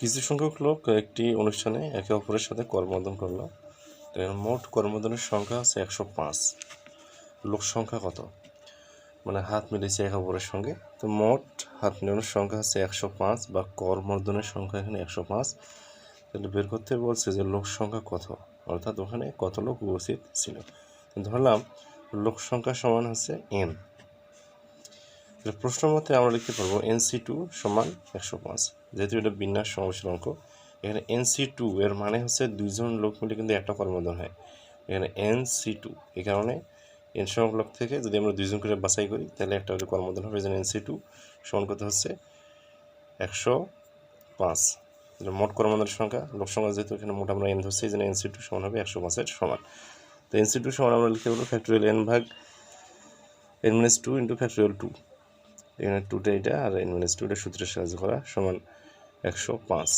কিছু সংখ্যক লোক একটি অনুষ্ঠানে একে অপরের সাথে করমর্দন করল। মোট করমর্দনের সংখ্যা হচ্ছে একশো পাঁচ। লোক সংখ্যা কত? মানে হাত মিলেছে একে অপরের সঙ্গে। তো মোট হাত মিলানোর সংখ্যা হচ্ছে একশো পাঁচ বা করমর্দনের সংখ্যা এখানে একশো পাঁচ। তাহলে বের করতে বলছে যে লোক সংখ্যা কত? অর্থাৎ ওখানে কত লোক উপস্থিত ছিল? ধরলাম লোক সংখ্যা সমান হচ্ছে এন প্রশ্ন মতে আমরা লিখতে পারব এনসি টু সমান একশো পাঁচ। যেহেতু এটা বিন্যাস সমস্যার অঙ্ক, এখানে এনসি টু এর মানে হচ্ছে দুইজন লোক মিলে কিন্তু একটা কর্মদন হয়। এখানে এন সি টু এই কারণে এন সংখ্যক থেকে যদি আমরা দুইজন করে বাছাই করি, তাহলে একটা করে কর্মদন হবে। যেন এন সি টু সমান কত হচ্ছে একশো পাঁচ। মোট কর্মদনের সংখ্যা, লোক সংখ্যা যেহেতু এখানে মোট আমরা এন ধরছি জন্য এন সি টু সমান হবে একশো পাঁচের সমান। তো এন সি টু সমান আমরা লিখতে পারব ফ্যাক্টরিয়াল এন ভাগ N minus two into factorial two এখানে টুটা এটা আর এন মাইনাস টু এটা সূত্রের সাহায্য করা সমান একশো পাঁচ।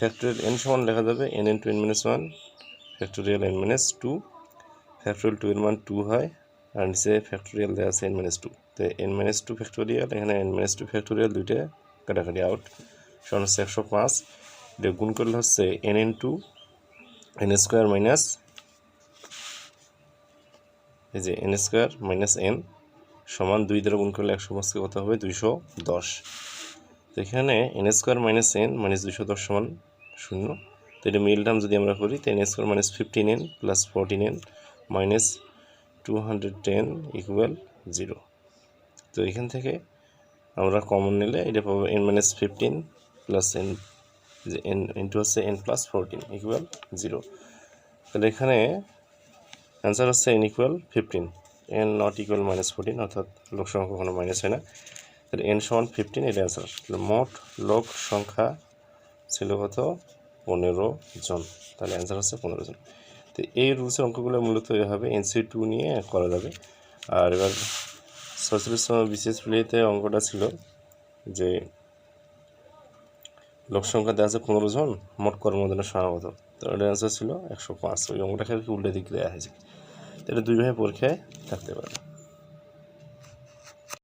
ফ্যাক্টরিয়াল এন সমান লেখা যাবে N N two N minus one factorial N minus two factorial two এর মান টু হয়, আর নিচে ফ্যাক্টরিয়াল দেওয়া আছে এন মাইনাস টু তো এন মাইনাস টু ফ্যাক্টোরিয়াল এখানে এন মাইনাস টু ফ্যাক্টোরিয়াল দুইটা কাটাকাটি আউট সমান হচ্ছে একশো পাঁচ। এটা গুণ করলে হচ্ছে N N two N square minus এই যে এন স্কোয়ার মাইনাস এন সমান দুই দ্বারা গুণ করলে একশো পাঁচকে কত হবে? দুইশো দশ। তো এখানে N square minus N minus দুইশো দশ সমান শূন্য। তো এটা মিল টার্ম যদি আমরা করি তো N square minus fifteen N plus fourteen N minus two hundred ten equal zero তো এখান থেকে আমরা কমন নিলে এটা পাবো N minus fifteen plus N যে এন ইন্টু হচ্ছে N plus fourteen equal zero তাহলে এখানে অ্যান্সার হচ্ছে N equal fifteen N not equal minus fourteen অর্থাৎ লোক সংখ্যা কখনো মাইনাস হয় না। তাহলে এন সমান ফিফটিন এটা অ্যান্সার মোট লোক সংখ্যা ছিল কত? পনেরো জন। তাহলে অ্যান্সার হচ্ছে পনেরো জন। তো এই রুলসের অঙ্কগুলো মূলত এভাবে এনসি টু নিয়ে করা যাবে। আর এবার সচরিত বিশেষ প্লেতে অঙ্কটা ছিল যে লোক সংখ্যা দেওয়া আছে পনেরো জন, মোট কর্মদিনের সমাগত তো এটার অ্যান্সার ছিল একশো পাঁচ। ওই অঙ্কটা খেলে উল্টে দিক দেওয়া হয়েছে। তো এটা দুই ভাবে পরীক্ষায় থাকতে পারে